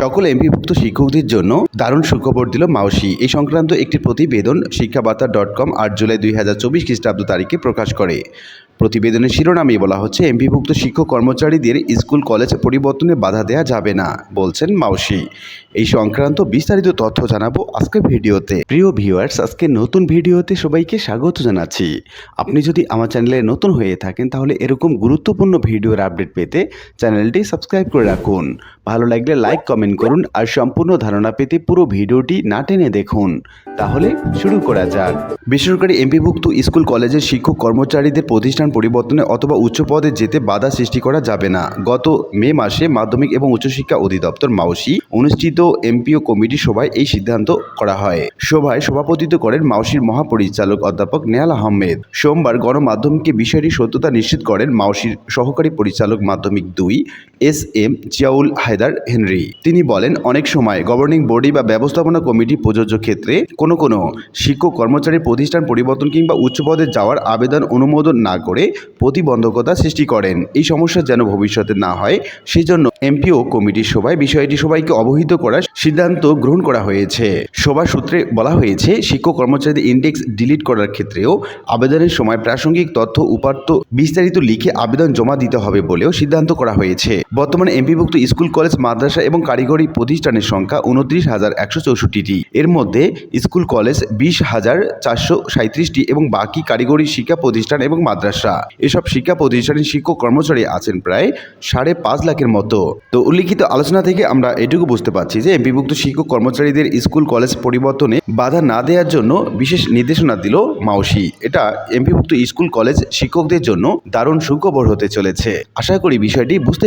সকল এমপিভুক্ত শিক্ষকদের জন্য দারুণ সুখবর দিল মাউসি। এই সংক্রান্ত একটি প্রতিবেদন শিক্ষাবার্তা ডট কম আট জুলাই দুই হাজার চব্বিশ খ্রিস্টাব্দ তারিখে প্রকাশ করে। প্রতিবেদনের শিরোনামে বলা হচ্ছে, এমপিভুক্ত শিক্ষক কর্মচারীদের স্কুল কলেজ পরিবর্তনে বাধা দেওয়া যাবে না, বলছেন মাওসি এই সংক্রান্ত বিস্তারিত তথ্য জানাব আজকের ভিডিওতে। প্রিয় ভিউয়ার্স আজকে নতুন ভিডিওতে সবাইকে স্বাগত জানাচ্ছি। আপনি যদি আমার চ্যানেলে নতুন হয়ে থাকেন, তাহলে এরকম গুরুত্বপূর্ণ ভিডিওর আপডেট পেতে চ্যানেলটি সাবস্ক্রাইব করে রাখুন। ভালো লাগলে লাইক, কমেন্ট করুন আর সম্পূর্ণ ধারণা পেতে পুরো ভিডিওটি না টেনে দেখুন। তাহলে শুরু করা যাক। বেসরকারি এমপিভুক্ত স্কুল কলেজের শিক্ষক কর্মচারীদের প্রতিষ্ঠান পরিবর্তনে অথবা উচ্চ পদে যেতে বাধা সৃষ্টি করা যাবে না। গত মে মাসে মাধ্যমিক এবং উচ্চশিক্ষা অধিদপ্তর মাউসি অনুষ্ঠিত এমপিও কমিটি সভায় এই সিদ্ধান্ত করা হয়। সভায় সভাপতিত্ব করেন মাউসির মহাপরিচালক অধ্যাপক নেহাল আহমেদ। সোমবার গণমাধ্যমকে বিষয়টি সত্যতা নিশ্চিত করেন মাউসির সহকারী পরিচালক মাধ্যমিক দুই S M Ziaul Haider Henry. তিনি বলেন, অনেক সময় গভর্নিং বডি বা ব্যবস্থাপনা কমিটি প্রযোজ্য ক্ষেত্রে কোনো কোনো শিক্ষক কর্মচারী প্রতিষ্ঠান পরিবর্তন কিংবা উচ্চ পদে যাওয়ার আবেদন অনুমোদন না করে প্রতিবন্ধকতা সৃষ্টি করেন। এই সমস্যা যেন ভবিষ্যতে না হয়, সেজন্য এমপিও কমিটির সভায় বিষয়টি সবাইকে অবহিত করার সিদ্ধান্ত গ্রহণ করা হয়েছে। সভা সূত্রে বলা হয়েছে, শিক্ষক কর্মচারীদের ইন্ডেক্স ডিলিট করার ক্ষেত্রেও আবেদনের সময় প্রাসঙ্গিক তথ্য উপাত্ত বিস্তারিত লিখে আবেদন জমা দিতে হবে বলেও সিদ্ধান্ত করা হয়েছে। বর্তমানে এমপিভুক্ত স্কুল, কলেজ, মাদ্রাসা এবং কারিগরি প্রতিষ্ঠানের সংখ্যা উনত্রিশ হাজার একশো চৌষট্টিটি। এর মধ্যে স্কুল, কলেজ বিশ হাজার চারশো সাঁত্রিশটি এবং বাকি কারিগরি শিক্ষা প্রতিষ্ঠান এবং মাদ্রাসা। এসব শিক্ষা প্রতিষ্ঠানের শিক্ষক কর্মচারী আছেন প্রায় সাড়ে পাঁচ লাখের মতো। তো উল্লিখিত আলোচনা থেকে আমরা এটুকু বুঝতে পারছি যে এমপিভুক্ত শিক্ষক কর্মচারীদের স্কুল, কলেজ পরিবর্তনে বাধা না দেওয়ার জন্য বিশেষ নির্দেশনা দিল মাউসি। এটা এমপিভুক্ত স্কুল, কলেজ শিক্ষকদের জন্য দারুণ সুখবর হতে চলেছে। আশা করি বিষয়টি বুঝতে